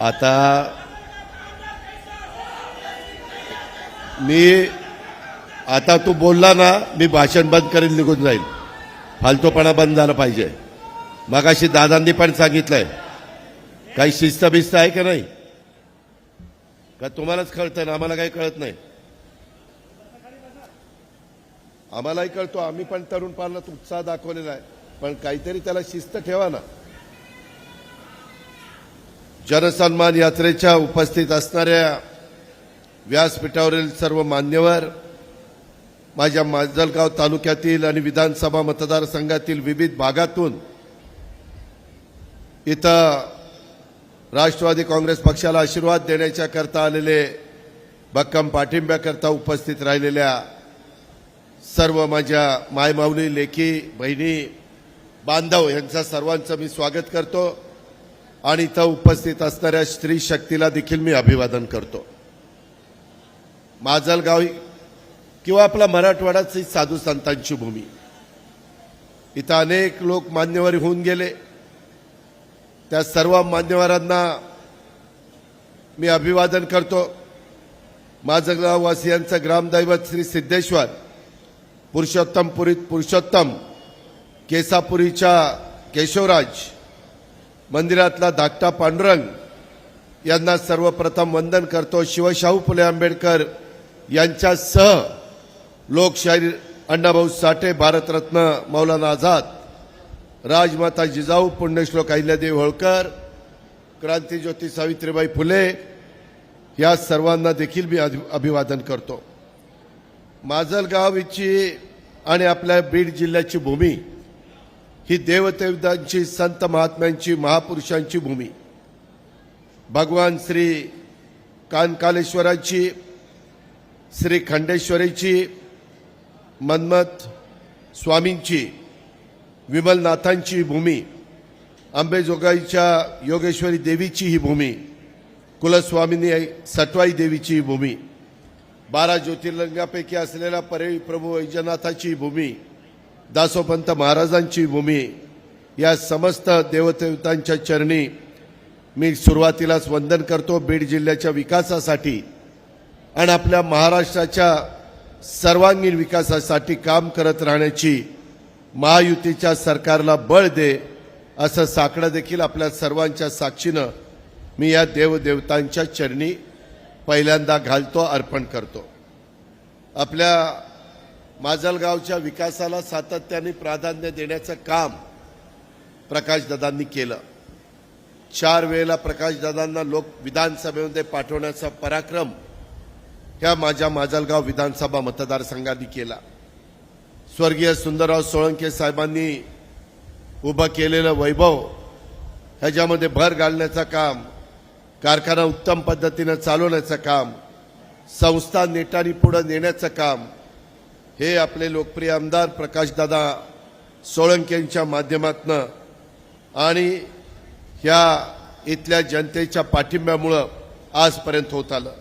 आता मी आता तू बोलला ना मी भाषण बंद करेन निघून जाईल फालतूपणा बंद झाला पाहिजे. मगाशी दादांनी पण सांगितलंय. काही शिस्त बिस्त आहे का नाही? का तुम्हालाच कळतं ना? आम्हाला काही कळत नाही. आम्हालाही कळतो. आम्ही पण तरुण पालनात उत्साह दाखवलेला आहे. पण काहीतरी त्याला शिस्त ठेवा ना. जनसन्मान यात्रेच्या उपस्थित असणाऱ्या व्यासपीठावरील सर्व मान्यवर माझ्या माजलगाव तालुक्यातील आणि विधानसभा मतदारसंघातील विविध भागातून इथं राष्ट्रवादी काँग्रेस पक्षाला आशीर्वाद देण्याच्या करता आलेले भक्कम पाठिंब्याकरता उपस्थित राहिलेल्या सर्व माझ्या मायमाऊली लेखी बहिणी बांधव यांचा सर्वांचं मी स्वागत करतो. आणि इथं उपस्थित असणाऱ्या स्त्री शक्तीला देखील मी अभिवादन करतो. माजलगाव किंवा आपला मराठवाडाची साधू संतांची भूमी. इथं अनेक लोक मान्यवर होऊन गेले. त्या सर्व मान्यवरांना मी अभिवादन करतो. माझगाववासियांचं ग्रामदैवत श्री सिद्धेश्वर पुरुषोत्तमपुरीत पुरुषोत्तम केसापुरीच्या केशवराज मंदिरातला धाकटा पांडुरंग यांना सर्वप्रथम वंदन करतो. शिवशाहू फुले आंबेडकर यांच्यासह लोकशाहीर अण्णाभाऊ साठे भारतरत्न मौलाना आझाद राजमाता जिजाऊ पुण्यश्लोक अहिल्यादेवी होळकर क्रांतीज्योती सावित्रीबाई फुले या सर्वांना देखील मी अभि- अभिवादन करतो. माजलगाव इची आणि आपल्या बीड जिल्ह्याची भूमी ही देवदेवतांची संत महात्म्यांची महापुरुषांची भूमी. भगवान श्री कानकालेश्वराची श्री खंडेश्वरीची मन्मथ स्वामींची विमलनाथांची भूमी अंबेजोगाईच्या योगेश्वरी देवीची ही भूमी कुलस्वामिनी सटवाई देवीची ही भूमी बारा ज्योतिर्लिंगापैकी असलेल्या परळी प्रभू वैजनाथाची ही भूमी दासोपंत महाराजांची भूमी या समस्त देवदेवतांच्या चरणी मी सुरुवातीलाच वंदन करतो बीड जिल्ह्याच्या विकासासाठी आणि आपल्या महाराष्ट्राच्या सर्वांगीण विकासासाठी काम करत राहण्याची महायुतीच्या सरकारला बळ दे असं साकडं देखील आपल्या सर्वांच्या साक्षीनं मी या देवदेवतांच्या चरणी पहिल्यांदा घालतो अर्पण करतो. आपल्या माजलगावच्या विकासाला सातत्याने प्राधान्य देण्याचं काम प्रकाशदादांनी केलं. चार वेळेला प्रकाशदादांना लोक विधानसभेमध्ये पाठवण्याचा पराक्रम ह्या माझ्या माजलगाव विधानसभा मतदारसंघांनी केला. स्वर्गीय सुंदरराव सोळंके साहेबांनी उभं केलेलं वैभव ह्याच्यामध्ये भर घालण्याचं काम कारखाना उत्तम पद्धतीनं चालवण्याचं काम संस्था नेटाने पुढं नेण्याचं काम हे आपले लोकप्रिय आमदार प्रकाशदादा सोळंकेंच्या माध्यमातनं आणि ह्या इथल्या जनतेच्या पाठिंब्यामुळं आजपर्यंत होत आलं.